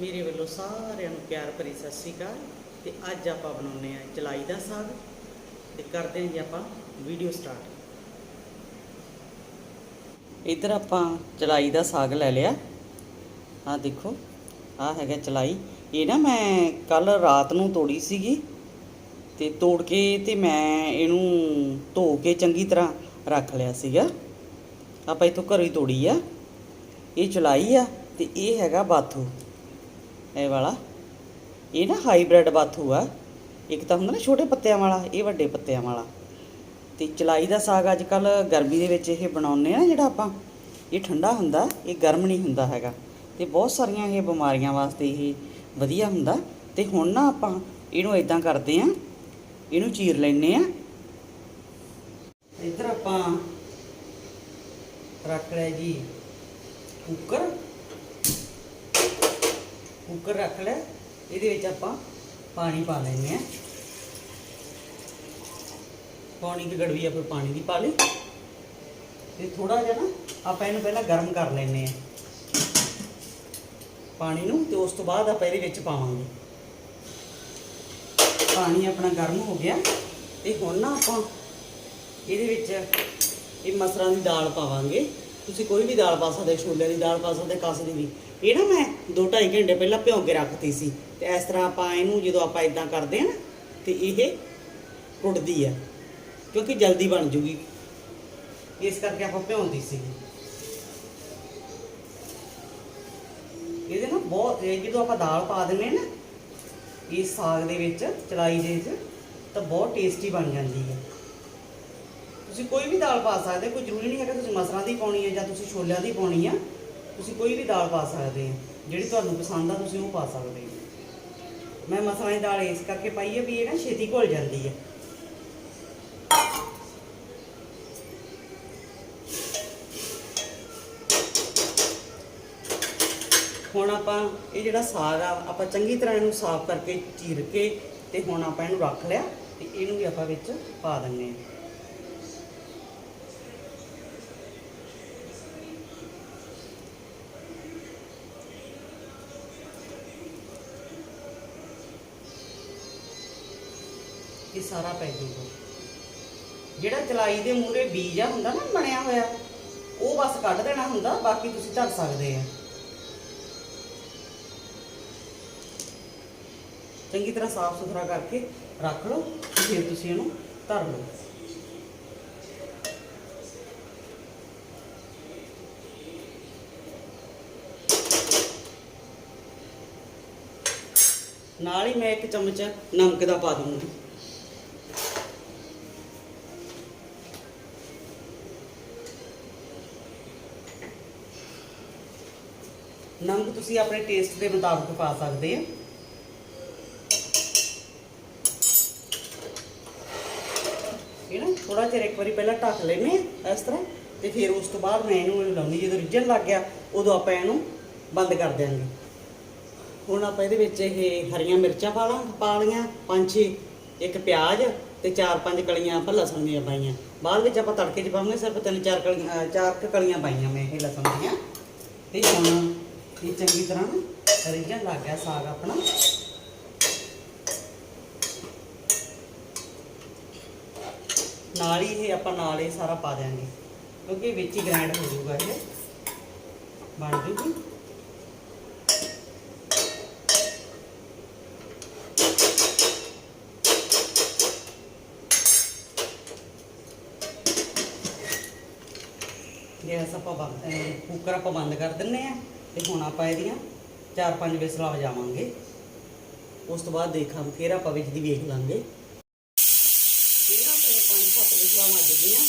ਮੇਰੇ ਵੱਲੋਂ ਸਾਰਿਆਂ ਨੂੰ ਪਿਆਰ ਭਰੀ ਸਤਿ ਸ਼੍ਰੀ ਅਕਾਲ ਤੇ ਅੱਜ ਆਪਾਂ ਬਣਾਉਨੇ ਆ ਚਲਾਈ ਦਾ ਸਾਗ ਤੇ ਕਰਦੇ ਹਾਂ ਜੀ ਆਪਾਂ ਵੀਡੀਓ ਸਟਾਰਟ ਇੱਧਰ ਆਪਾਂ ਚਲਾਈ ਦਾ ਸਾਗ ਲੈ ਲਿਆ। ਆਹ ਦੇਖੋ, ਆਹ ਹੈਗਾ ਚਲਾਈ। ਇਹ ਨਾ ਮੈਂ ਕੱਲ ਰਾਤ ਨੂੰ ਤੋੜੀ ਸੀਗੀ ਤੇ ਤੋੜ ਕੇ ਤੇ ਮੈਂ ਇਹਨੂੰ ਧੋ ਕੇ ਚੰਗੀ ਤਰ੍ਹਾਂ ਰੱਖ ਲਿਆ ਸੀਗਾ। ਆਪਾਂ ਇਥੋਂ ਘਰੋਂ ਹੀ ਤੋੜੀ ਆ। ਇਹ ਚਲਾਈ ਆ ਤੇ ਇਹ ਹੈਗਾ ਬਾਥੂ। ਇਹ ਵਾਲਾ। ਇਹ ਨਾ ਹਾਈਬ੍ਰਿਡ ਬਾਥੂ ਆ। ਇੱਕ ਤਾਂ ਹੁੰਦਾ ਨਾ ਛੋਟੇ ਪੱਤਿਆਂ ਵਾਲਾ, ਇਹ ਵੱਡੇ ਪੱਤਿਆਂ ਵਾਲਾ। ਤੇ ਚਲਾਈ ਦਾ ਸਾਗ ਅੱਜ ਕੱਲ ਗਰਮੀ ਦੇ ਵਿੱਚ ਇਹ ਬਣਾਉਂਦੇ ਆ ਨਾ ਜਿਹੜਾ ਆਪਾਂ, ਇਹ ਠੰਡਾ ਹੁੰਦਾ, ਇਹ ਗਰਮ ਨਹੀਂ ਹੁੰਦਾ ਹੈਗਾ। ਤੇ ਬਹੁਤ ਸਾਰੀਆਂ ਇਹ ਬਿਮਾਰੀਆਂ ਵਾਸਤੇ ਇਹ ਵਧੀਆ ਹੁੰਦਾ। ਤੇ ਹੁਣ ਨਾ ਆਪਾਂ ਇਹਨੂੰ ਇਦਾਂ ਕਰਦੇ ਆ, ਇਹਨੂੰ ਚੀਰ ਲੈਨੇ ਆ। ਇੱਧਰ ਆਪਾਂ ਰੱਖ ਲਿਆ ਜੀ ਕੁੱਕਰ ਕੁੱਕਰ ਰੱਖ ਲਿਆ ਇਹਦੇ ਵਿੱਚ ਆਪਾਂ ਪਾਣੀ ਪਾ ਲੈਨੇ ਆ ਪਾਣੀ ਦੀ ਗੜਵੀ ਆਪਾਂ ਪਾਣੀ ਦੀ ਪਾ ਲਈ। ਤੇ ਥੋੜਾ ਜਿਹਾ ਨਾ ਆਪਾਂ ਇਹਨੂੰ ਪਹਿਲਾਂ ਗਰਮ ਕਰ ਲੈਨੇ ਆ ਪਾਣੀ ਨੂੰ ਤੇ ਉਸ ਤੋਂ ਬਾਅਦ ਆਪਾਂ ਇਹਦੇ ਵਿੱਚ ਪਾਵਾਂਗੇ। ਪਾਣੀ ਆਪਣਾ ਗਰਮ ਹੋ ਗਿਆ। ਤੇ ਹੁਣ ਨਾ ਆਪਾਂ ਇਹਦੇ ਵਿੱਚ ਇਹ ਮਸਰਾਂ ਦੀ ਦਾਲ ਪਾਵਾਂਗੇ। ਤੁਸੀਂ ਕੋਈ ਵੀ ਦਾਲ ਪਾ ਸਕਦੇ ਛੋਲੇ ਦੀ ਦਾਲ ਪਾ ਸਕਦੇ ਕਾਸ ਦੀ ਵੀ। ਇਹ ਨਾ ਮੈਂ 2.5 ਘੰਟੇ ਪਹਿਲਾਂ ਭਿਉਂ ਕੇ ਰੱਖਤੀ ਸੀ ਤੇ ਇਸ ਤਰ੍ਹਾਂ ਆਪਾਂ ਇਹਨੂੰ ਜਦੋਂ ਆਪਾਂ ਇਦਾਂ ਕਰਦੇ ਆ ਨਾ, ਤੇ ਇਹ ਟੁੱਟਦੀ ਆ, ਕਿਉਂਕਿ ਜਲਦੀ ਬਣ ਜੂਗੀ। ਇਸ ਕਰਕੇ ਆਪਾਂ ਭਿਉਂਦੀ ਸੀ। ਇਹਦੇ ਨਾਲ ਬਹੁਤ ਜਦੋਂ ਆਪਾਂ ਦਾਲ ਪਾ ਦਿੰਨੇ ਆ ਨਾ ਇਸ ਸਾਗ ਦੇ ਵਿੱਚ, ਚਲਾਈ ਦੇ ਵਿੱਚ, ਤਾਂ ਬਹੁਤ ਟੇਸਟੀ ਬਣ ਜਾਂਦੀ ਹੈ ਤੁਸੀਂ ਕੋਈ ਵੀ ਦਾਲ ਪਾ ਸਕਦੇ ਕੋਈ ਜ਼ਰੂਰੀ ਨਹੀਂ ਹੈਗਾ ਤੁਸੀਂ ਮਸਰਾਂ ਦੀ ਪਾਉਣੀ ਹੈ ਜਾਂ ਤੁਸੀਂ ਛੋਲਿਆਂ ਦੀ ਪਾਉਣੀ ਆ। ਤੁਸੀਂ ਕੋਈ ਵੀ ਦਾਲ ਪਾ ਸਕਦੇ ਹੋ, ਜਿਹੜੀ ਤੁਹਾਨੂੰ ਪਸੰਦ ਆ, ਤੁਸੀਂ ਉਹ ਪਾ ਸਕਦੇ ਹੋ। ਮੈਂ ਮਸਰਾਂ ਦੀ ਦਾਲ ਇਸ ਕਰਕੇ ਪਾਈ ਹੈ ਵੀ ਇਹ ਨਾ ਛੇਤੀ ਘੁਲ ਜਾਂਦੀ ਹੈ ਹੁਣ ਆਪਾਂ ਇਹ ਜਿਹੜਾ ਸਾਗ ਆ, ਆਪਾਂ ਚੰਗੀ ਤਰ੍ਹਾਂ ਇਹਨੂੰ ਸਾਫ਼ ਕਰਕੇ ਚੀਰ ਕੇ ਤੇ ਹੁਣ ਆਪਾਂ ਇਹਨੂੰ ਰੱਖ ਲਿਆ ਤੇ ਇਹਨੂੰ ਵੀ ਆਪਾਂ ਵਿੱਚ ਪਾ ਦਿੰਨੇ ਆ ਸਾਰਾ ਪੈ ਜਾਊਗਾ ਜਿਹੜਾ ਚਲਾਈ ਦੇ ਮੂਰੇ ਬੀਜ ਆ ਹੁੰਦਾ ਨਾ, ਬਣਿਆ ਹੋਇਆ, ਉਹ ਬਸ ਕੱਢ ਦੇਣਾ ਹੁੰਦਾ, ਬਾਕੀ ਤੁਸੀਂ ਧਰ ਸਕਦੇ ਆ। ਚੰਗੀ ਤਰ੍ਹਾਂ ਸਾਫ਼ ਸੁਥਰਾ ਕਰਕੇ ਰੱਖ ਲਓ, ਫਿਰ ਤੁਸੀਂ ਇਹਨੂੰ ਧਰ ਲਓ। ਨਾਲ ਹੀ ਮੈਂ ਇੱਕ ਚਮਚ ਨਮਕ ਦਾ ਪਾ ਦੂੰਗੀ। ਨਮਕ ਤੁਸੀਂ ਆਪਣੇ ਟੇਸਟ ਦੇ ਮੁਤਾਬਕ ਪਾ ਸਕਦੇ ਆ। ਇਹ ਨਾ ਥੋੜਾ ਜਿਹਾ ਇੱਕ ਵਾਰੀ ਪਹਿਲਾਂ ਢੱਕ ਲੈਨੇ ਆ ਇਸ ਤਰ੍ਹਾਂ ਤੇ ਫਿਰ ਉਸ ਤੋਂ ਬਾਅਦ ਮੈਂ ਇਹਨੂੰ ਲਾਉਣੀ, ਜਦੋਂ ਰਿੱਝਣ ਲੱਗ ਗਿਆ, ਉਦੋਂ ਆਪਾਂ ਇਹਨੂੰ ਬੰਦ ਕਰ ਦਿਆਂਗੇ। ਹੁਣ ਆਪਾਂ ਇਹਦੇ ਵਿੱਚ ਇਹ ਹਰੀਆਂ ਮਿਰਚਾਂ ਪਾ ਲਾਂ, ਪਾ ਲਈਆਂ, ਪੰਜ ਛੇ, ਇੱਕ ਪਿਆਜ਼ ਤੇ ਚਾਰ ਪੰਜ ਕਲੀਆਂ ਆਪਾਂ ਲਸਣ ਦੀਆਂ ਪਾਈਆਂ। ਬਾਅਦ ਵਿੱਚ ਆਪਾਂ ਤੜਕੇ 'ਚ ਪਾਵਾਂਗੇ ਸਿਰਫ ਤਿੰਨ ਚਾਰ ਕਲੀਆਂ ਚਾਰ ਕੁ ਕਲੀਆਂ ਪਾਈਆਂ ਮੈਂ ਇਹ ਲਸਣ ਦੀਆਂ। ਤੇ ਹੁਣ ਇਹ ਚੰਗੀ ਤਰ੍ਹਾਂ ਨਾ ਰਿੱਝਣ ਲੱਗ ਗਿਆ ਸਾਗ ਆਪਣਾ। ਨਾਲ ਹੀ ਇਹ ਆਪਾਂ ਨਾਲ ਹੀ ਸਾਰਾ ਪਾ ਦਿਆਂਗੇ, ਕਿਉਂਕਿ ਵਿੱਚ ਹੀ ਗ੍ਰਾਈਂਡ ਹੋ ਜਾਊਗਾ ਇਹ। ਬਣ ਜੂਗੀ। ਗੈਸ ਆਪਾਂ ਬੰਦ ਕੁੱਕਰ ਆਪਾਂ ਬੰਦ ਕਰ ਦਿੰਨੇ ਆ। ਤੇ ਹੁਣ ਆਪਾਂ ਇਹਦੀਆਂ ਚਾਰ ਪੰਜ ਵਿਸਲਾਂ ਵਜਾਵਾਂਗੇ। ਉਸ ਤੋਂ ਬਾਅਦ ਦੇਖਾਂ ਫਿਰ ਆਪਾਂ ਵਿੱਚ ਦੀ ਵੇਖ ਲਾਂਗੇ। ਇਹਨਾਂ ਆਪਣੇ ਪੰਜ ਸੱਤ ਵਿਸਲਾਂ ਵੱਜ ਗਈਆਂ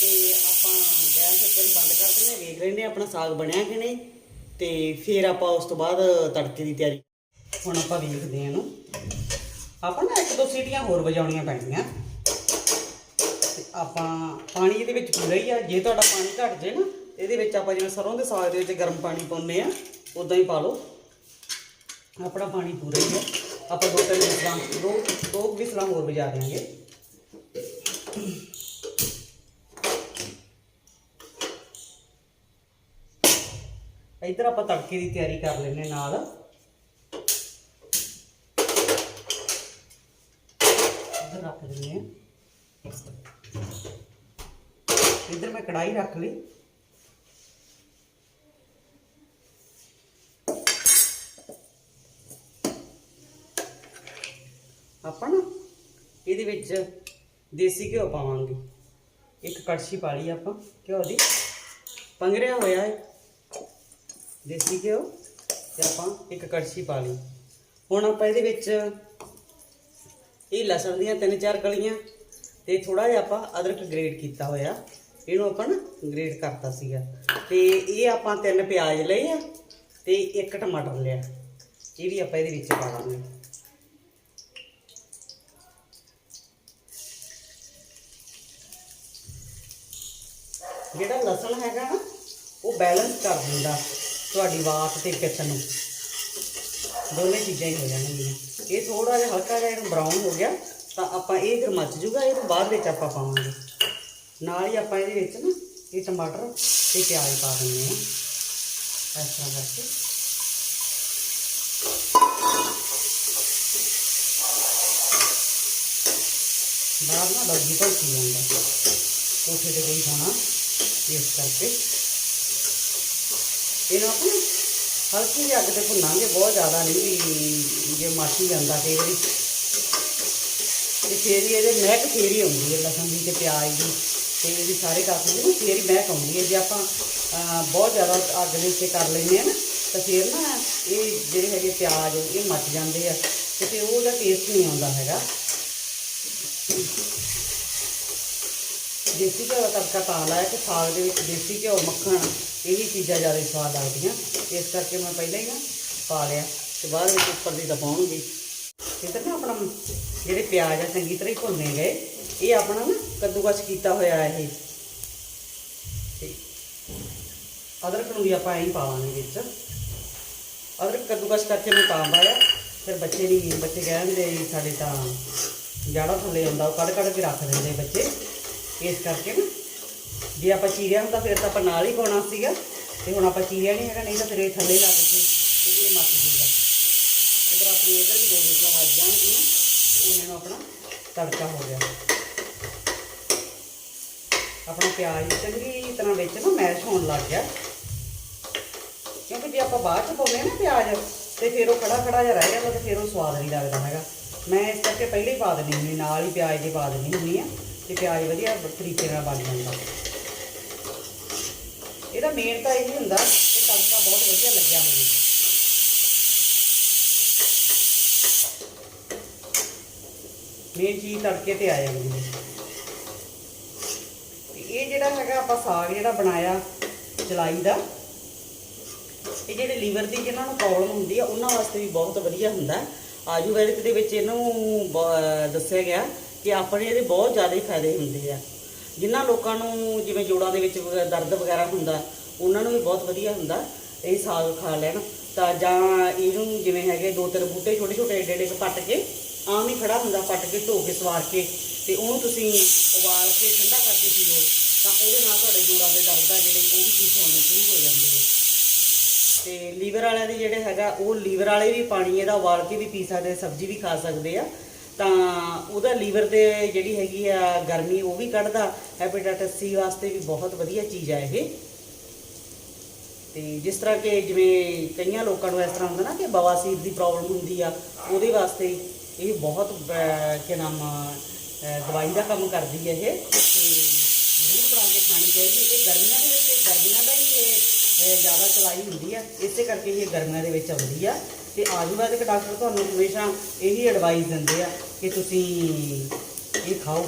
ਤੇ ਆਪਾਂ ਗੈਸ ਉੱਪਰ ਬੰਦ ਕਰ ਦਿੰਦੇ ਹਾਂ, ਵੇਖ ਲੈਂਦੇ ਹਾਂ ਆਪਣਾ ਸਾਗ ਬਣਿਆ ਕਿ ਨਹੀਂ ਤੇ ਫਿਰ ਆਪਾਂ ਉਸ ਤੋਂ ਬਾਅਦ ਤੜਕੇ ਦੀ ਤਿਆਰੀ ਹੁਣ ਆਪਾਂ ਵੇਖਦੇ ਹਾਂ ਇਹਨੂੰ। ਆਪਾਂ ਨਾ ਇੱਕ ਦੋ ਸੀਟੀਆਂ ਹੋਰ ਵਜਾਉਣੀਆਂ ਪੈਣੀਆਂ ਆਪਾਂ ਪਾਣੀ ਇਹਦੇ ਵਿੱਚ ਪੂਰਾ ਹੀ ਆ। ਜੇ ਤੁਹਾਡਾ ਪਾਣੀ ਘਟ ਜੇ ਨਾ ਇਹਦੇ ਵਿੱਚ ਆਪਾਂ ਜਿਵੇਂ ਸਰੋਂ ਦੇ ਸਾਗ ਦੇ ਵਿੱਚ ਗਰਮ ਪਾਣੀ ਪਾਉਂਦੇ ਆ ਉਦਾਂ ਹੀ ਪਾ ਲਓ। ਆਪਣਾ ਪਾਣੀ ਪੂਰਾ ਹੀ ਹੈ। ਆਪਾਂ ਦੋ ਤਿੰਨ ਵਿਸਲਾਂ ਦੋ ਦੋ ਵਿਸਲਾਂ ਹੋਰ ਵਜਾ ਦੇਵਾਂਗੇ ਇੱਧਰ ਆਪਾਂ ਤੜਕੇ ਦੀ ਤਿਆਰੀ ਕਰ ਲੈਨੇ ਨਾਲ। ਇੱਧਰ ਰੱਖ ਦਿੰਦੇ ਆ ਇੱਧਰ ਮੈਂ ਕੜਾਈ ਰੱਖ ਲਈ। ਆਪਾਂ ਨਾ ਇਹਦੇ ਵਿੱਚ ਦੇਸੀ ਘਿਓ ਪਾਵਾਂਗੇ। ਇੱਕ ਕੜਛੀ ਪਾ ਲਈ ਆਪਾਂ ਘਿਓ ਦੀ। ਪੰਗਰਿਆ ਹੋਇਆ ਹੈ ਦੇਸੀ ਘਿਓ ਤੇ ਆਪਾਂ ਇੱਕ ਕੜਛੀ ਪਾ ਲਈ। ਹੁਣ ਆਪਾਂ ਇਹਦੇ ਵਿੱਚ ਇਹ ਲਸਣ ਦੀਆਂ ਤਿੰਨ ਚਾਰ ਕਲੀਆਂ ਤੇ ਥੋੜਾ ਜਿਹਾ ਆਪਾਂ ਅਦਰਕ ਗ੍ਰੇਟ ਕੀਤਾ ਹੋਇਆ। ਇਹਨੂੰ ਆਪਾਂ ਨਾ ਗ੍ਰੇਟ ਕਰਤਾ ਸੀਗਾ। ਤੇ ਇਹ ਆਪਾਂ ਤਿੰਨ ਪਿਆਜ਼ ਲਏ ਆ ਤੇ ਇੱਕ ਟਮਾਟਰ ਲਿਆ। ਇਹ ਵੀ ਆਪਾਂ ਇਹਦੇ ਵਿੱਚ ਪਾ ਦਾਂਗੇ ਜਿਹੜਾ ਲਸਣ ਹੈਗਾ ਨਾ, ਉਹ ਬੈਲੈਂਸ ਕਰ ਦਿੰਦਾ ਤੁਹਾਡੀ ਵਾਤ ਤੇ ਪਿੱਤ ਨੂੰ। ਦੋਨੇ ਚੀਜ਼ਾਂ ਹੀ ਹੋ ਜਾਣਗੀਆਂ। ਇਹ ਥੋੜਾ ਜਿਹਾ ਹਲਕਾ ਜਿਹਾ ਇਹਨੂੰ ਬਰਾਊਨ ਹੋ ਗਿਆ, ਤਾਂ ਆਪਾਂ ਇਹ ਫਿਰ ਮੱਚ ਜੂਗਾ ਇਹ ਤੋਂ ਬਾਅਦ ਵਿੱਚ ਆਪਾਂ ਪਾਵਾਂਗੇ। ਨਾਲ ਹੀ ਆਪਾਂ ਇਹਦੇ ਵਿੱਚ ਨਾ ਇਹ ਟਮਾਟਰ ਤੇ ਪਿਆਜ਼ ਪਾ ਦਿੰਦੇ ਹਾਂ। ਇਸ ਤਰ੍ਹਾਂ ਕਰਕੇ। ਬਾਹਰ ਨਾ ਲੱਗੀ ਕੀ ਜਾਂਦਾ। ਕੋਠੇ ਤੇ ਕੋਈ ਖਾਣਾ ਇਸ ਕਰਕੇ। ਇਹਨਾਂ ਆਪਾਂ ਨਾ ਹਲਕੀ ਜਿਹੀ ਅੱਗ ਤੇ ਭੁੰਨਾਂਗੇ, ਬਹੁਤ ਜ਼ਿਆਦਾ ਨਹੀਂ ਵੀ ਜੇ ਮਾਛੀ ਜਾਂਦਾ ਕਈ ਵਾਰੀ ਤੇ ਫੇਰ ਹੀ ਇਹਦੇ ਮਹਿਕ ਫੇਰ ਹੀ ਆਉਂਦੀ ਹੈ, ਲਸਣ ਦੀ ਤੇ ਪਿਆਜ਼ ਦੀ। ਤੇ ਇਹਦੀ ਸਾਰੇ ਕਾਸੇ ਦੀ ਨਾ ਫੇਰ ਹੀ ਮਹਿਕ ਆਉਂਦੀ ਹੈ। ਜੇ ਆਪਾਂ ਬਹੁਤ ਜ਼ਿਆਦਾ ਅੱਗ ਦੇ ਉੱਤੇ ਕਰ ਲੈਂਦੇ ਆ ਨਾ, ਤਾਂ ਫੇਰ ਨਾ ਇਹ ਜਿਹੜੇ ਹੈਗੇ ਪਿਆਜ਼, ਇਹ ਮੱਚ ਜਾਂਦੇ ਆ। ਤੇ ਫਿਰ ਉਹਦਾ ਟੇਸਟ ਨਹੀਂ ਆਉਂਦਾ ਹੈਗਾ। ਦੇਸੀ ਘਿਓ ਦਾ ਤੜਕਾ ਪਾ ਲਾਇਆ ਕਿ ਸਾਗ ਦੇ ਵਿੱਚ ਦੇਸੀ ਘਿਓ, ਮੱਖਣ ਇਹ ਵੀ ਚੀਜ਼ਾਂ ਜ਼ਿਆਦਾ ਸਵਾਦ ਲੱਗਦੀਆਂ। ਇਸ ਕਰਕੇ ਮੈਂ ਪਹਿਲਾਂ ਹੀ ਨਾ ਪਾ ਲਿਆ ਤੇ ਬਾਅਦ ਵਿੱਚ ਉੱਪਰ ਦੀ ਦਬਾਉਣਗੀ। ਤਾਂ ਨਾ ਆਪਣਾ ਜਿਹੜੇ ਪਿਆਜ਼ ਆ ਚੰਗੀ ਤਰ੍ਹਾਂ ਹੀ ਭੁੰਨੇ ਗਏ। ਇਹ ਆਪਣਾ ਨਾ ਕੱਦੂਕਸ ਕੀਤਾ ਹੋਇਆ ਇਹ। ਤੇ ਅਦਰਕ ਨੂੰ ਵੀ ਆਪਾਂ ਐਂ ਹੀ ਪਾਵਾਂਗੇ ਵਿੱਚ। ਅਦਰਕ ਕੱਦੂਕਸ ਕਰਕੇ ਮੈਂ ਤਾਂ ਪਾਇਆ। ਫਿਰ ਬੱਚੇ ਨਹੀਂ, ਬੱਚੇ ਕਹਿੰਦੇ ਜੀ ਸਾਡੇ ਤਾਂ ਜਾੜਾ ਥੱਲੇ ਆਉਂਦਾ, ਉਹ ਕੱਢ ਕੱਢ ਕੇ ਰੱਖ ਦਿੰਦੇ ਬੱਚੇ। ਇਸ ਕਰਕੇ ਨਾ, ਜੇ ਆਪਾਂ ਚੀਰਿਆ ਹੁੰਦਾ ਫਿਰ ਤਾਂ ਆਪਾਂ ਨਾਲ ਹੀ ਪਾਉਣਾ ਸੀਗਾ, ਤੇ ਹੁਣ ਆਪਾਂ ਚੀਰਿਆ ਨਹੀਂ ਹੈਗਾ, ਨਹੀਂ ਤਾਂ ਫਿਰ ਇਹ ਥੱਲੇ ਲੱਗ ਕੇ ਤੇ ਇਹ ਮੱਚ ਜੂਗਾ। ਇਧਰ ਆਪਣੀ ਇਧਰ ਵੀ ਦੋ ਵਿਸਲਾਂ ਵੱਜ ਜਾਣਗੀਆਂ ਉਹਨਾਂ ਨੂੰ ਆਪਣਾ ਤੜਕਾ ਹੋ ਗਿਆ। ਆਪਣਾ ਪਿਆਜ਼ ਚੰਗੀ ਤਰ੍ਹਾਂ ਵਿੱਚ ਨਾ ਮੈਸ਼ ਹੋਣ ਲੱਗ ਗਿਆ। ਕਿਉਂਕਿ ਜੇ ਆਪਾਂ ਬਾਅਦ ਚ ਪਾਉਂਦੇ ਹਾਂ ਨਾ ਪਿਆਜ਼, ਤੇ ਫਿਰ ਉਹ ਖੜਾ ਖੜਾ ਜਿਹਾ ਰਹਿ ਜਾਂਦਾ ਤੇ ਫਿਰ ਉਹ ਸਵਾਦ ਨਹੀਂ ਲੱਗਦਾ ਹੈਗਾ। ਮੈਂ ਇਸ ਕਰਕੇ ਪਹਿਲੇ ਹੀ ਪਾ ਦਿੰਦੀ ਹੁੰਦੀ ਨਾਲ ਹੀ ਪਿਆਜ਼ ਦੇ ਪਾ ਦਿੰਦੀ ਹੁੰਦੀ ਆ ਤੇ ਪਿਆਜ਼ ਵਧੀਆ ਤਰੀਕੇ ਨਾਲ ਬਣ ਜਾਂਦਾ। ਇਹਦਾ ਮੇਨ ਤਾਂ ਇਹ ਹੁੰਦਾ ਕਿ ਤੜਕਾ ਬਹੁਤ ਵਧੀਆ ਲੱਗਿਆ ਹੋਵੇ। ਮੇਨ ਚੀਜ਼ ਤੜਕੇ ਤੇ ਆ ਜਾਂਦੀ ਹੈ। ਤੇ ਇਹ ਜਿਹੜਾ ਹੈਗਾ ਆਪਾਂ ਸਾਗ ਜਿਹੜਾ ਬਣਾਇਆ ਚਲਾਈ ਦਾ, ਇਹ ਜਿਹੜੇ ਲੀਵਰ ਦੀ ਜਿਹਨਾਂ ਨੂੰ ਪ੍ਰੋਬਲਮ ਹੁੰਦੀ ਆ, ਉਹਨਾਂ ਵਾਸਤੇ ਵੀ ਬਹੁਤ ਵਧੀਆ ਹੁੰਦਾ। ਆਯੁਰਵੈਦਿਕ ਦੇ ਵਿੱਚ ਇਹਨੂੰ ਬ- ਦੱਸਿਆ ਗਿਆ ਕਿ ਆਪਣੇ ਇਹਦੇ ਬਹੁਤ ਜ਼ਿਆਦਾ ਹੀ ਫਾਇਦੇ ਹੁੰਦੇ ਆ। ਜਿਨ੍ਹਾਂ ਲੋਕਾਂ ਨੂੰ ਜਿਵੇਂ ਜੋੜਾਂ ਦੇ ਵਿੱਚ ਵ- ਦਰਦ ਵਗੈਰਾ ਹੁੰਦਾ, ਉਹਨਾਂ ਨੂੰ ਵੀ ਬਹੁਤ ਵਧੀਆ ਹੁੰਦਾ ਇਹ ਸਾਗ ਖਾ ਲੈਣ। ਤਾਂ ਜਾਂ ਇਹਨੂੰ ਜਿਵੇਂ ਹੈਗੇ ਦੋ ਤਿੰਨ ਬੂਟੇ ਛੋਟੇ ਛੋਟੇ ਏਡੇ ਏਡੇ ਪੱਟ ਕੇ, ਆਮ ਹੀ ਖੜਾ ਹੁੰਦਾ ਪੱਟ ਕੇ ਧੋ ਕੇ ਸਵਾਰ ਕੇ ਤੇ ਉਹਨੂੰ ਤੁਸੀਂ ਉਬਾਲ ਕੇ ਠੰਡਾ ਕਰਕੇ ਪੀਓ ਤਾਂ ਉਹਦੇ ਨਾਲ ਤੁਹਾਡੇ ਜੋੜਾਂ ਦੇ ਦਰਦ ਆ ਜਿਹੜੇ, ਉਹ ਵੀ ਠੀਕ ਹੋਣੇ ਸ਼ੁਰੂ ਹੋ ਜਾਂਦੇ ਆ। ਤੇ ਲੀਵਰ ਵਾਲਿਆਂ ਦੇ ਜਿਹੜੇ ਹੈਗਾ, ਉਹ ਲੀਵਰ ਵਾਲੇ ਵੀ ਪਾਣੀ ਇਹਦਾ ਉਬਾਲ ਕੇ ਵੀ ਪੀ ਸਕਦੇ, ਸਬਜ਼ੀ ਵੀ ਖਾ ਸਕਦੇ ਆ। ਤਾਂ ਉਹਦਾ ਲੀਵਰ ਦੇ ਜਿਹੜੀ ਹੈਗੀ ਆ ਗਰਮੀ ਉਹ ਵੀ ਕੱਢਦਾ ਹੈਪੇਟਾਈਟਸ ਸੀ ਵਾਸਤੇ ਵੀ ਬਹੁਤ ਵਧੀਆ ਚੀਜ਼ ਆ ਇਹ। ਤੇ ਜਿਸ ਤਰ੍ਹਾਂ ਕਿ ਜਿਵੇਂ ਕਈਆਂ ਲੋਕਾਂ ਨੂੰ ਇਸ ਤਰ੍ਹਾਂ ਹੁੰਦਾ ਨਾ ਕਿ ਬਵਾਸੀਰ ਦੀ ਪ੍ਰੋਬਲਮ ਹੁੰਦੀ ਆ ਉਹਦੇ ਵਾਸਤੇ ਇਹ ਬਹੁਤ ਅਹ, ਨਾਮ ਦਵਾਈ ਦਾ ਕੰਮ ਕਰਦੀ ਹੈ ਇਹ। ਤੇ ਜ਼ਰੂਰ ਬਣਾ ਕੇ ਖਾਣੀ ਚਾਹੀਦੀ ਇਹ ਗਰਮੀਆਂ ਦੇ ਵਿੱਚ ਗਰਮੀਆਂ ਦਾ ਹੀ ਇਹ ਇਹ ਜ਼ਿਆਦਾ ਚਲਾਈ ਹੁੰਦੀ ਆ। ਇਸੇ ਕਰਕੇ ਇਹ ਗਰਮੀਆਂ ਦੇ ਵਿੱਚ ਆਉਂਦੀ ਆ। ਤੇ ਆਯੁਰਵੈਦਿਕ ਡਾਕਟਰ ਤੁਹਾਨੂੰ ਹਮੇਸ਼ਾ ਇਹੀ ਐਡਵਾਈਸ ਦਿੰਦੇ ਆ ਕਿ ਤੁਸੀਂ ਇਹ ਖਾਓ।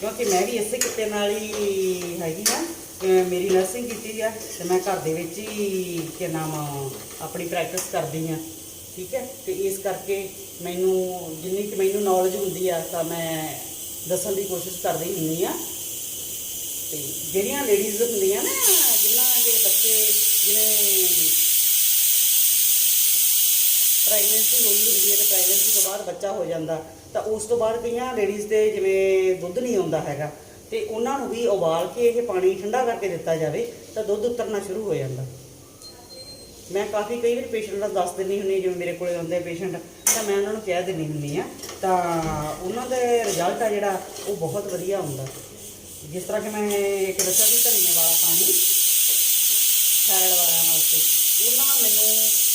ਕਿਉਂਕਿ ਮੈਂ ਵੀ ਇਸੇ ਕਿਤੇ ਨਾਲ ਹੀ ਹੈਗੀ ਆ ਮੇਰੀ ਨਰਸਿੰਗ ਕੀਤੀ ਆ ਤੇ ਮੈਂ ਘਰ ਦੇ ਵਿੱਚ ਹੀ ਕਿ ਨਾਮ ਆਪਣੀ ਪ੍ਰੈਕਟਿਸ ਕਰਦੀ ਆ ਠੀਕ ਹੈ? ਤੇ ਇਸ ਕਰਕੇ ਮੈਨੂੰ ਜਿੰਨੀ ਕਿ ਮੈਨੂੰ ਨੌਲੇਜ ਹੁੰਦੀ ਆ ਤਾਂ ਮੈਂ ਦੱਸਣ ਦੀ ਕੋਸ਼ਿਸ਼ ਕਰਦੀ ਹੁੰਦੀ ਆ। ਤੇ ਜਿਹੜੀਆਂ ਲੇਡੀਜ਼ ਹੁੰਦੀਆਂ ਨਾ ਜਿਨ੍ਹਾਂ ਦੇ ਬੱਚੇ ਜਿਵੇਂ ਪ੍ਰੈਗਨੈਂਸੀ ਹੋਈ ਹੁੰਦੀ ਹੈ ਤੇ ਪ੍ਰੈਗਨੈਂਸੀ ਤੋਂ ਬਾਅਦ ਬੱਚਾ ਹੋ ਜਾਂਦਾ। ਤਾਂ ਉਸ ਤੋਂ ਬਾਅਦ ਕਈਆਂ ਲੇਡੀਜ਼ ਦੇ ਜਿਵੇਂ ਦੁੱਧ ਨਹੀਂ ਆਉਂਦਾ ਹੈਗਾ, ਤੇ ਉਹਨਾਂ ਨੂੰ ਵੀ ਉਬਾਲ ਕੇ ਇਹ ਪਾਣੀ ਠੰਡਾ ਕਰਕੇ ਦਿੱਤਾ ਜਾਵੇ, ਤਾਂ ਦੁੱਧ ਉਤਰਨਾ ਸ਼ੁਰੂ ਹੋ ਜਾਂਦਾ। ਮੈਂ ਕਾਫੀ ਕਈ ਵਾਰ ਪੇਸ਼ੈਂਟ ਦਾ ਦੱਸ ਦਿੰਦੀ ਹੁੰਦੀ ਜਿਵੇਂ ਮੇਰੇ ਕੋਲੇ ਆਉਂਦੇ ਪੇਸ਼ੈਂਟ ਤਾਂ ਮੈਂ ਉਹਨਾਂ ਨੂੰ ਕਹਿ ਦਿੰਦੀ ਹੁੰਦੀ ਆ ਤਾਂ ਉਹਨਾਂ ਦੇ ਰਿਜ਼ਲਟ ਆ ਜਿਹੜਾ, ਉਹ ਬਹੁਤ ਵਧੀਆ ਹੁੰਦਾ। ਜਿਸ ਤਰ੍ਹਾਂ ਕਿ ਮੈਂ ਇੱਕ ਦੱਸਿਆ ਸੀ ਧਨੀਏ ਵਾਲਾ ਪਾਣੀ ਥਾਇਰਾਇਡ ਵਾਲਿਆਂ ਵਾਸਤੇ। ਉਹਨਾਂ ਮੈਨੂੰ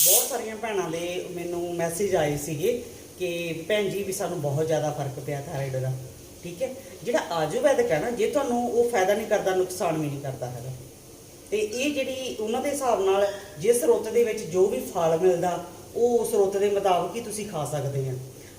ਬਹੁਤ ਸਾਰੀਆਂ ਭੈਣਾਂ ਦੇ ਮੈਨੂੰ ਮੈਸੇਜ ਆਏ ਸੀਗੇ ਕਿ ਭੈਣ ਜੀ ਵੀ ਸਾਨੂੰ ਬਹੁਤ ਜ਼ਿਆਦਾ ਫ਼ਰਕ ਪਿਆ ਥਾਇਰਾਇਡ ਦਾ, ਠੀਕ ਹੈ? ਜਿਹੜਾ ਆਯੁਰਵੈਦਿਕ ਹੈ ਨਾ, ਜੇ ਤੁਹਾਨੂੰ ਉਹ ਫਾਇਦਾ ਨਹੀਂ ਕਰਦਾ, ਨੁਕਸਾਨ ਵੀ ਨਹੀਂ ਕਰਦਾ ਹੈਗਾ। ਤੇ ਇਹ ਜਿਹੜੀ ਉਹਨਾਂ ਦੇ ਹਿਸਾਬ ਨਾਲ ਜਿਸ ਰੁੱਤ ਦੇ ਵਿੱਚ ਜੋ ਵੀ ਫਲ ਮਿਲਦਾ, ਉਹ ਉਸ ਰੁੱਤ ਦੇ ਮੁਤਾਬਕ ਹੀ ਤੁਸੀਂ ਖਾ ਸਕਦੇ ਆ।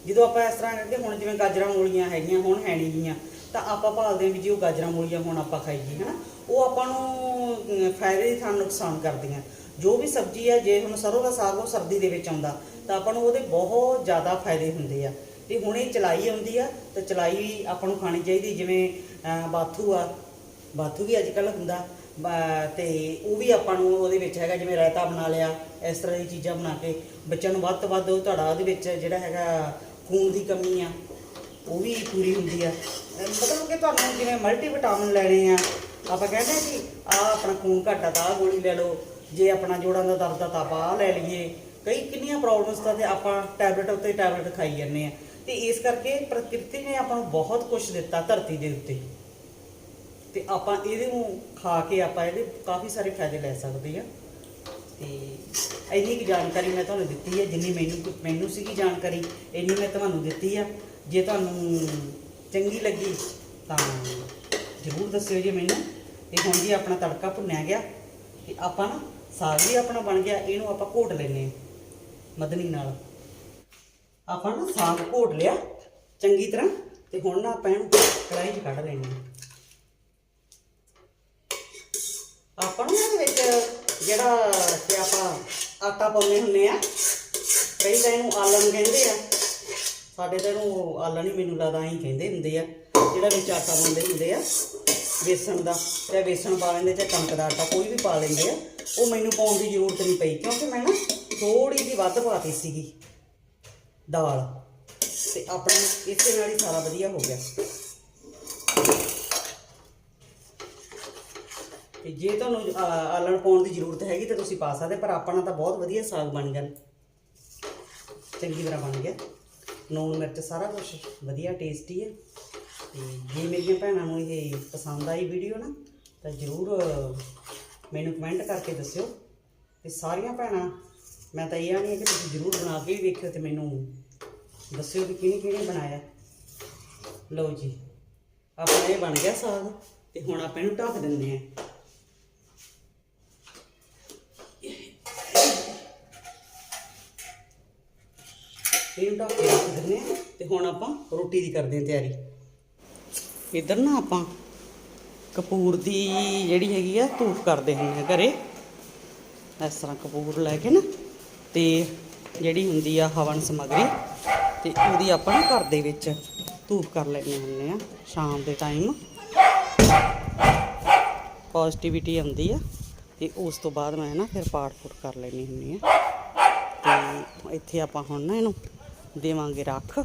ਜਦੋਂ ਆਪਾਂ ਇਸ ਤਰ੍ਹਾਂ ਕਰਦੇ, ਹੁਣ ਜਿਵੇਂ ਗਾਜਰਾਂ ਮੂਲੀਆਂ ਹੈਗੀਆਂ, ਹੁਣ ਹੈ ਨਹੀਂ ਗੀਆਂ, ਤਾਂ ਆਪਾਂ ਭਾਲਦੇ ਹਾਂ ਵੀ ਜੀ ਉਹ ਗਾਜਰਾਂ ਮੂਲੀਆਂ ਹੁਣ ਆਪਾਂ ਖਾਈਏ, ਹਨਾ? ਉਹ ਆਪਾਂ ਨੂੰ ਫਾਇਦੇ ਦੀ ਥਾਂ ਨੁਕਸਾਨ ਕਰਦੀਆਂ। ਜੋ ਵੀ ਸਬਜ਼ੀ ਹੈ, ਜੇ ਹੁਣ ਸਰੋਂ ਦਾ ਸਾਗ ਉਹ ਸਰਦੀ ਦੇ ਵਿੱਚ ਆਉਂਦਾ, ਤਾਂ ਆਪਾਂ ਨੂੰ ਉਹਦੇ ਬਹੁਤ ਜ਼ਿਆਦਾ ਫਾਇਦੇ ਹੁੰਦੇ ਆ। ਤੇ ਹੁਣ ਇਹ ਚਲਾਈ ਆਉਂਦੀ ਆ, ਤਾਂ ਚਲਾਈ ਆਪਾਂ ਨੂੰ ਖਾਣੀ ਚਾਹੀਦੀ, ਜਿਵੇਂ ਬਾਥੂ ਆ, ਬਾਥੂ ਵੀ ਅੱਜ ਕੱਲ ਹੁੰਦਾ, ਬਾ- ਤੇ ਉਹ ਵੀ ਆਪਾਂ ਨੂੰ ਉਹਦੇ ਵਿੱਚ ਹੈਗਾ, ਜਿਵੇਂ ਰਾਇਤਾ ਬਣਾ ਲਿਆ, ਇਸ ਤਰ੍ਹਾਂ ਦੀ ਚੀਜ਼ਾਂ ਬਣਾ ਕੇ, ਬੱਚਿਆਂ ਨੂੰ ਵੱਧ ਤੋਂ ਵੱਧ ਤੁਹਾਡਾ ਉਹਦੇ ਵਿੱਚ ਜਿਹੜਾ ਹੈਗਾ, ਖੂਨ ਦੀ ਕਮੀ ਆ, ਉਹ ਵੀ ਪੂਰੀ ਹੁੰਦੀ ਆ। ਮਤਲਬ ਕਿ ਤੁਹਾਨੂੰ ਜਿਵੇਂ ਮਲਟੀ ਵਿਟਾਮਿਨ ਲੈਣੇ ਆ, ਆਪਾਂ ਕਹਿੰਦੇ ਆ ਕਿ ਆ ਆਪਣਾ ਖੂਨ ਘੱਟ ਆ, ਤਾਂ ਆਹ ਗੋਲੀ ਲੈ ਲਓ ਜੇ ਆਪਣਾ ਜੋੜਾਂ ਦਾ ਦਰਦ ਆ ਤਾਂ ਆਪਾਂ ਆਹ ਲੈ ਲਈਏ। ਕਈ ਕਿੰਨੀਆਂ ਪ੍ਰੋਬਲਮਸ ਦਾ ਤੇ ਆਪਾਂ ਟੈਬਲੇਟ ਉੱਤੇ ਟੈਬਲੇਟ ਖਾਈ ਜਾਂਦੇ ਆ। ਤੇ ਇਸ ਕਰਕੇ ਪ੍ਰਕਿਰਤੀ ਨੇ ਆਪਾਂ ਨੂੰ ਬਹੁਤ ਕੁਝ ਦਿੱਤਾ ਧਰਤੀ ਦੇ ਉੱਤੇ। ਤੇ ਆਪਾਂ ਇਹਦੇ ਨੂੰ ਖਾ ਕੇ ਆਪਾਂ ਇਹਦੇ ਕਾਫੀ ਸਾਰੇ ਫਾਇਦੇ ਲੈ ਸਕਦੇ ਆ। ਤੇ ਇੰਨੀ ਕੁ ਜਾਣਕਾਰੀ ਮੈਂ ਤੁਹਾਨੂੰ ਦਿੱਤੀ ਹੈ, ਜਿੰਨੀ ਮੈਨੂੰ ਮੈਨੂੰ ਸੀਗੀ ਜਾਣਕਾਰੀ, ਇੰਨੀ ਮੈਂ ਤੁਹਾਨੂੰ ਦਿੱਤੀ ਆ। ਜੇ ਤੁਹਾਨੂੰ ਚੰਗੀ ਲੱਗੀ ਤਾਂ ਜ਼ਰੂਰ ਦੱਸਿਓ ਜੀ ਮੈਨੂੰ। ਤੇ ਹੁਣ ਜੀ ਆਪਣਾ ਤੜਕਾ ਭੁੰਨਿਆ ਗਿਆ। ਤੇ ਆਪਾਂ ਨਾ ਸਾਗ ਵੀ ਆਪਣਾ ਬਣ ਗਿਆ, ਇਹਨੂੰ ਆਪਾਂ ਘੋਟ ਲੈਨੇ ਆ ਮਦਨੀ ਨਾਲ। ਆਪਾਂ ਨਾ ਸਾਗ ਘੋਟ ਲਿਆ ਚੰਗੀ ਤਰ੍ਹਾਂ, ਤੇ ਹੁਣ ਨਾ ਆਪਾਂ ਇਹਨੂੰ ਕੜਾਹੀ 'ਚ ਕੱਢ ਲੈਣੀ ਆ ਆਪਾਂ ਨੂੰ ਇਹਦੇ ਵਿੱਚ ਜਿਹੜਾ ਕਿ ਆਪਾਂ ਆਟਾ ਪਾਉਂਦੇ ਹੁੰਨੇ ਆ, ਕਈ ਤਾਂ ਇਹਨੂੰ ਆਲਣ ਕਹਿੰਦੇ ਆ। ਸਾਡੇ ਤਾਂ ਇਹਨੂੰ ਆਲਣ ਹੀ ਮੈਨੂੰ ਲੱਗਦਾ ਐਂ ਕਹਿੰਦੇ ਹੁੰਦੇ ਆ, ਜਿਹੜਾ ਵਿੱਚ ਆਟਾ ਪਾਉਂਦੇ ਹੁੰਦੇ ਆ, ਬੇਸਣ ਦਾ। ਚਾਹੇ ਬੇਸਣ ਪਾ ਲੈਂਦੇ ਚਾਹੇ ਕਣਕ ਦਾ ਆਟਾ, ਕੋਈ ਵੀ ਪਾ ਲੈਂਦੇ ਆ, ਉਹ ਮੈਨੂੰ ਪਾਉਣ ਦੀ ਜ਼ਰੂਰਤ ਨਹੀਂ ਪਈ, ਕਿਉਂਕਿ ਮੈਂ ਨਾ ਥੋੜੀ ਜਿਹੀ ਵੱਧ ਪਾਤੀ ਸੀਗੀ ਦਾਲ, ਤੇ ਆਪਣਾ ਇਸੇ ਨਾਲ ਹੀ ਸਾਰਾ ਵਧੀਆ ਹੋ ਗਿਆ। ਤੇ ਜੇ ਤੁਹਾਨੂੰ ਆਲਣ ਪਾਉਣ ਦੀ ਜ਼ਰੂਰਤ ਹੈਗੀ ਤਾਂ ਤੁਸੀਂ ਪਾ ਸਕਦੇ, ਪਰ ਆਪਣਾ ਤਾਂ ਬਹੁਤ ਵਧੀਆ ਸਾਗ ਬਣ ਗਿਆ। ਚੰਗੀ ਤਰ੍ਹਾਂ ਬਣ ਗਿਆ। ਨੂਣ ਮਿਰਚ ਸਾਰਾ ਕੁਝ ਵਧੀਆ, ਟੇਸਟੀ ਹੈ। ਤੇ ਜੇ ਮੇਰੀਆਂ ਭੈਣਾਂ ਨੂੰ ਇਹ ਪਸੰਦ ਆਈ ਵੀਡੀਓ ਨਾ ਤਾਂ ਜ਼ਰੂਰ ਮੈਨੂੰ ਕਮੈਂਟ ਕਰਕੇ ਦੱਸਿਓ ਤੇ ਸਾਰੀਆਂ ਭੈਣਾਂ, ਮੈਂ ਤਾਂ ਇਹ ਆ ਨਹੀਂ ਕਿ ਤੁਸੀਂ ਜ਼ਰੂਰ ਬਣਾ ਕੇ ਵੀ ਵੇਖਿਓ ਤੇ ਮੈਨੂੰ ਦੱਸਿਓ ਕਿ ਕਿਹਨੇ ਕਿਹਨੇ ਬਣਾਇਆ। ਲਓ ਜੀ, ਆਪਣਾ ਇਹ ਬਣ ਗਿਆ ਸਾਗ ਤੇ ਹੁਣ ਆਪਾਂ ਇਹਨੂੰ ਢੱਕ ਦਿੰਦੇ ਹਾਂ। ਇਹਨੂੰ ਢੱਕ ਕੇ ਰੱਖ ਦਿੰਦੇ ਹਾਂ ਤੇ ਹੁਣ ਆਪਾਂ ਰੋਟੀ ਦੀ ਕਰਦੇ ਹਾਂ ਤਿਆਰੀ। ਇੱਧਰ ਨਾ ਆਪਾਂ ਕਪੂਰ ਦੀ ਜਿਹੜੀ ਹੈਗੀ ਆ, ਧੂਫ ਕਰਦੇ ਹੁੰਦੇ ਆ ਘਰੇ। ਇਸ ਤਰ੍ਹਾਂ ਕਪੂਰ ਲੈ ਕੇ ਨਾ, ਤੇ ਜਿਹੜੀ ਹੁੰਦੀ ਆ ਹਵਨ ਸਮੱਗਰੀ, ਤੇ ਉਹਦੀ ਆਪਾਂ ਨਾ ਘਰ ਦੇ ਵਿੱਚ ਧੂਫ ਕਰ ਲੈਣੇ ਹੁੰਦੇ ਆ, ਸ਼ਾਮ ਦੇ ਟਾਈਮ ਪੋਜ਼ਿਟਿਵਿਟੀ ਆਉਂਦੀ ਆ, ਤੇ ਉਸ ਤੋਂ ਬਾਅਦ ਮੈਂ ਨਾ ਫਿਰ ਪਾਠ ਫੁੱਟ ਕਰ ਲੈਣੀ ਹੁੰਦੀ ਆ। ਤੇ ਇੱਥੇ ਆਪਾਂ ਹੁਣ ਨਾ ਇਹਨੂੰ ਦੇਵਾਂਗੇ ਰੱਖ। ਇਸ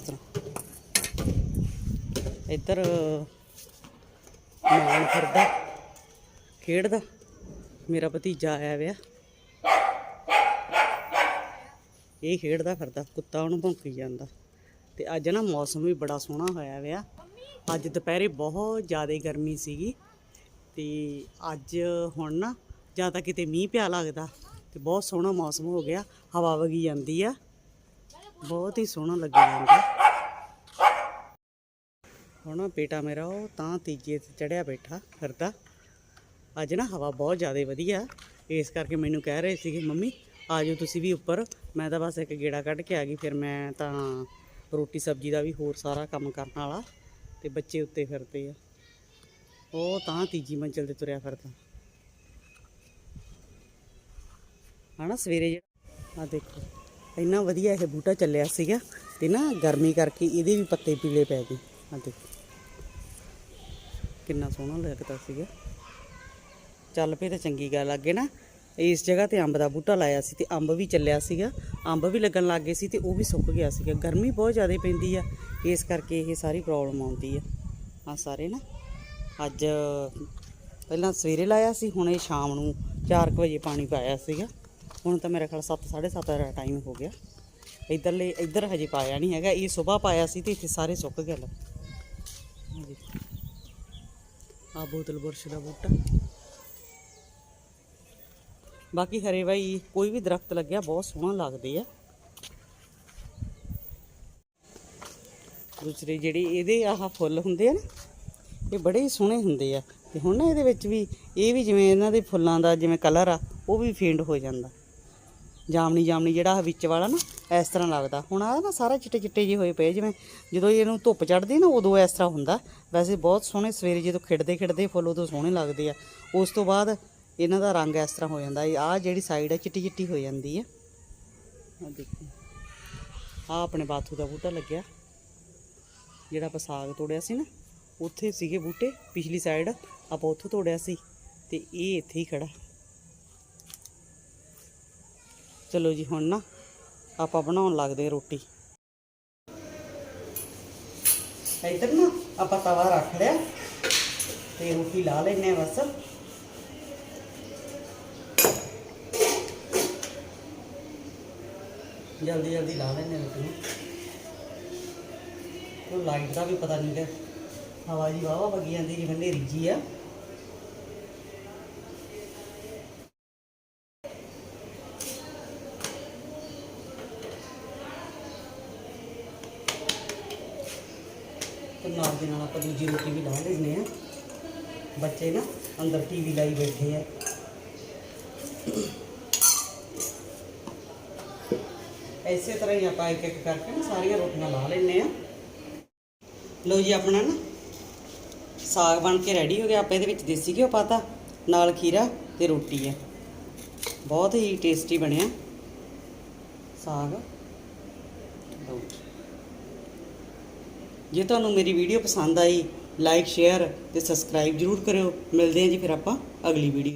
ਤਰ੍ਹਾਂ। ਇੱਧਰ ਮਾਨ ਫਿਰਦਾ, ਖੇਡਦਾ। ਮੇਰਾ ਭਤੀਜਾ ਆਇਆ ਵਿਆ। ਇਹ ਖੇਡਦਾ ਫਿਰਦਾ, ਕੁੱਤਾ ਉਹਨੂੰ ਭੌਂਕੀ ਜਾਂਦਾ। ਤੇ ਅੱਜ ਨਾ ਮੌਸਮ ਵੀ ਬੜਾ ਸੋਹਣਾ ਹੋਇਆ ਵਿਆ। ਅੱਜ ਦੁਪਹਿਰੇ ਬਹੁਤ ਜ਼ਿਆਦਾ ਗਰਮੀ ਸੀਗੀ। ਤੇ ਅੱਜ ਹੁਣ ਨਾ ਜਾਂ ਤਾਂ ਕਿਤੇ ਮੀਂਹ ਪਿਆ ਲੱਗਦਾ, ਤੇ ਬਹੁਤ ਸੋਹਣਾ ਮੌਸਮ ਹੋ ਗਿਆ। ਹਵਾ ਵਗੀ ਜਾਂਦੀ ਆ। ਬਹੁਤ ਹੀ ਸੋਹਣਾ ਲੱਗੀ ਜਾਂਦਾ। ਹੁਣ ਬੇਟਾ ਮੇਰਾ ਉਹ ਤਾਂ ਤੀਜੇ ਤੇ ਚੜਿਆ ਬੈਠਾ ਫਿਰਦਾ। ਅੱਜ ਨਾ ਹਵਾ ਬਹੁਤ ਜ਼ਿਆਦਾ ਵਧੀਆ। ਇਸ ਕਰਕੇ ਮੈਨੂੰ ਕਹਿ ਰਹੇ ਸੀਗੇ, ਮੰਮੀ ਆ ਜਾਓ ਤੁਸੀਂ ਵੀ ਉੱਪਰ। ਮੈਂ ਤਾਂ ਬਸ ਇੱਕ ਗੇੜਾ ਕੱਢ ਕੇ ਆ ਗਈ, ਫਿਰ ਮੈਂ ਤਾਂ ਰੋਟੀ ਸਬਜ਼ੀ ਦਾ ਵੀ ਹੋਰ ਸਾਰਾ ਕੰਮ ਕਰਨ ਵਾਲਾ ਤੇ ਬੱਚੇ ਉੱਤੇ ਫਿਰਦੇ ਆ। ਉਹ ਤਾਂ ਤੀਜੀ ਮੰਜ਼ਲ ਤੇ ਤੁਰਿਆ ਫਿਰਦਾ। ਹਨਾ, ਸਵੇਰੇ ਜਿਹੜਾ ਆ ਦੇਖੋ, ਇੰਨਾ ਵਧੀਆ ਇਹ ਬੂਟਾ ਚੱਲਿਆ ਸੀਗਾ ਤੇ ਨਾ ਗਰਮੀ ਕਰਕੇ ਇਹਦੇ ਵੀ ਪੱਤੇ ਪੀਲੇ ਪੈ ਗਏ। ਆ ਦੇਖੋ। ਕਿੰਨਾ ਸੋਹਣਾ ਲੱਗਦਾ ਸੀਗਾ। ਚੱਲ ਪਏ ਤਾਂ ਚੰਗੀ ਗੱਲ ਅੱਗੇ ਨਾ ਇਸ ਜਗ੍ਹਾ ਤੇ ਅੰਬ ਦਾ ਬੂਟਾ ਲਾਇਆ ਸੀ ਤੇ ਅੰਬ ਵੀ ਚੱਲਿਆ ਸੀਗਾ। ਅੰਬ ਵੀ ਲੱਗਣ ਲੱਗ ਗਏ ਸੀ ਤੇ ਉਹ ਵੀ ਸੁੱਕ ਗਿਆ ਸੀਗਾ। ਗਰਮੀ ਬਹੁਤ ਜ਼ਿਆਦਾ ਪੈਂਦੀ ਆ। ਇਸ ਕਰਕੇ ਇਹ ਸਾਰੀ ਪ੍ਰੋਬਲਮ ਆਉਂਦੀ ਆ। ਆ ਸਾਰੇ ਨਾ ਅੱਜ ਪਹਿਲਾਂ ਸਵੇਰੇ ਲਾਇਆ ਸੀ, ਹੁਣ ਇਹ ਸ਼ਾਮ ਨੂੰ 4 ਵਜੇ ਪਾਣੀ ਪਾਇਆ ਸੀਗਾ। ਹੁਣ ਤਾਂ ਮੇਰਾ ਖਿਆਲ 7 7:30 ਦਾ ਟਾਈਮ ਹੋ ਗਿਆ। ਇਧਰਲੇ, ਇੱਧਰ ਹਜੇ ਪਾਇਆ ਨਹੀਂ ਹੈਗਾ। ਇਹ ਸਵੇਰ ਪਾਇਆ ਸੀ ਤੇ ਇੱਥੇ ਸਾਰੇ ਸੁੱਕ ਗਏ। ਲੱਗ ਆ ਬੋਤਲ ਬੁਰਸ਼ ਦਾ ਬੂਟਾ। ਬਾਕੀ ਹਰੇ ਬਾਈ, ਕੋਈ ਵੀ ਦਰਖਤ ਲੱਗਿਆ, ਬਹੁਤ ਸੋਹਣਾ ਲੱਗਦੇ ਆ। ਦੂਸਰੇ ਜਿਹੜੇ ਇਹਦੇ ਆਹ ਫੁੱਲ ਹੁੰਦੇ ਆ ਨਾ, ਇਹ ਬੜੇ ਹੀ ਸੋਹਣੇ ਹੁੰਦੇ ਆ। ਤੇ ਹੁਣ ਨਾ ਇਹਦੇ ਵਿੱਚ ਵੀ, ਇਹ ਵੀ ਜਿਵੇਂ ਇਹਨਾਂ ਦੇ ਫੁੱਲਾਂ ਦਾ ਜਿਵੇਂ ਕਲਰ ਆ, ਉਹ ਵੀ ਫੇਂਡ ਹੋ ਜਾਂਦਾ। ਜਾਮਣੀ ਜਾਮਣੀ ਜਿਹੜਾ ਆਹ ਵਿੱਚ ਵਾਲਾ ਨਾ ਇਸ ਤਰ੍ਹਾਂ ਲੱਗਦਾ। ਹੁਣ ਆ ਨਾ ਸਾਰਾ ਚਿੱਟੇ ਚਿੱਟੇ ਜਿਹੇ ਹੋਏ ਪਏ ਜਿਵੇਂ ਜਦੋਂ ਇਹਨੂੰ ਧੁੱਪ ਚੜਦੀ ਨਾ, ਉਦੋਂ ਇਸ ਤਰ੍ਹਾਂ ਹੁੰਦਾ। ਵੈਸੇ ਬਹੁਤ ਸੋਹਣੇ ਸਵੇਰੇ ਜਦੋਂ ਖਿੜਦੇ ਖਿੜਦੇ ਫੁੱਲ ਉਦੋਂ ਸੋਹਣੇ ਲੱਗਦੇ ਆ। ਉਸ ਤੋਂ ਬਾਅਦ ਇਹਨਾਂ ਦਾ ਰੰਗ ਇਸ ਤਰ੍ਹਾਂ ਹੋ ਜਾਂਦਾ। ਆ ਜਿਹੜੀ ਸਾਈਡ ਹੈ ਚਿੱਟੀ ਚਿੱਟੀ ਹੋ ਜਾਂਦੀ ਹੈ ਆ ਦੇਖੋ। ਆ ਆਪਣੇ ਬਾਥੂ ਦਾ ਬੂਟਾ ਲੱਗਿਆ। ਜਿਹੜਾ ਆਪਾਂ ਸਾਗ ਤੋੜਿਆ ਸੀ ਨਾ, ਉੱਥੇ ਸੀਗੇ ਬੂਟੇ। ਪਿਛਲੀ ਸਾਈਡ ਆਪਾਂ ਉੱਥੋਂ ਤੋੜਿਆ ਸੀ ਤੇ ਇਹ ਇੱਥੇ ਹੀ ਖੜਾ। ਚਲੋ ਜੀ, ਹੁਣ ਨਾ ਆਪਾਂ ਬਣਾਉਣ ਲੱਗਦੇ ਰੋਟੀ। ਇੱਧਰ ਨਾ ਆਪਾਂ ਤਵਾ ਰੱਖ ਲਿਆ ਤੇ ਰੋਟੀ ਲਾ ਲੈਨੇ ਆ ਬਸ। ਜਲਦੀ ਜਲਦੀ ਲਾ ਲੈਨੇ ਰੋਟੀ ਨੂੰ। ਉਹ ਲਾਈਟ ਦਾ ਵੀ ਪਤਾ ਨਹੀਂ ਕਿ ਹਵਾ ਜੀ ਵਾਵਾ ਵਗੀ ਜਾਂਦੀ, ਜਿਵੇਂ ਹਨੇਰੀ ਜੀ ਆ ਤੇ ਨਾਲ ਦੇ ਨਾਲ ਆਪਾਂ ਦੂਜੀ ਰੋਟੀ ਵੀ ਲਾ ਲੈਂਦੇ ਆ ਬੱਚੇ ਨਾ ਅੰਦਰ ਟੀਵੀ ਲਾਈ ਬੈਠੇ ਆ। ਐਸੇ ਤਰ੍ਹਾਂ ਹੀ ਆਪਾਂ ਇੱਕ ਇੱਕ ਕਰਕੇ ਨਾ ਸਾਰੀਆਂ ਰੋਟੀਆਂ ਲਾ ਲੈਂਦੇ ਆ ਲਓ ਜੀ ਆਪਣਾ ਨਾ ਸਾਗ ਬਣ ਕੇ ਰੈਡੀ ਹੋ ਗਿਆ। ਆਪਾਂ ਇਹਦੇ ਵਿੱਚ ਦੇਸੀ ਘਿਓ ਪਾਤਾ ਨਾਲ ਖੀਰਾ ਤੇ ਰੋਟੀ ਹੈ ਬਹੁਤ ਹੀ ਟੇਸਟੀ ਬਣਿਆ ਸਾਗ। ਲਓ ਜੀ। ਜੇ ਤੁਹਾਨੂੰ ਮੇਰੀ ਵੀਡੀਓ ਪਸੰਦ ਆਈ ਲਾਈਕ ਸ਼ੇਅਰ ਤੇ ਸਬਸਕ੍ਰਾਈਬ ਜਰੂਰ ਕਰਿਓ। ਮਿਲਦੇ ਹਾਂ ਜੀ ਫਿਰ ਆਪਾਂ ਅਗਲੀ ਵੀਡੀਓ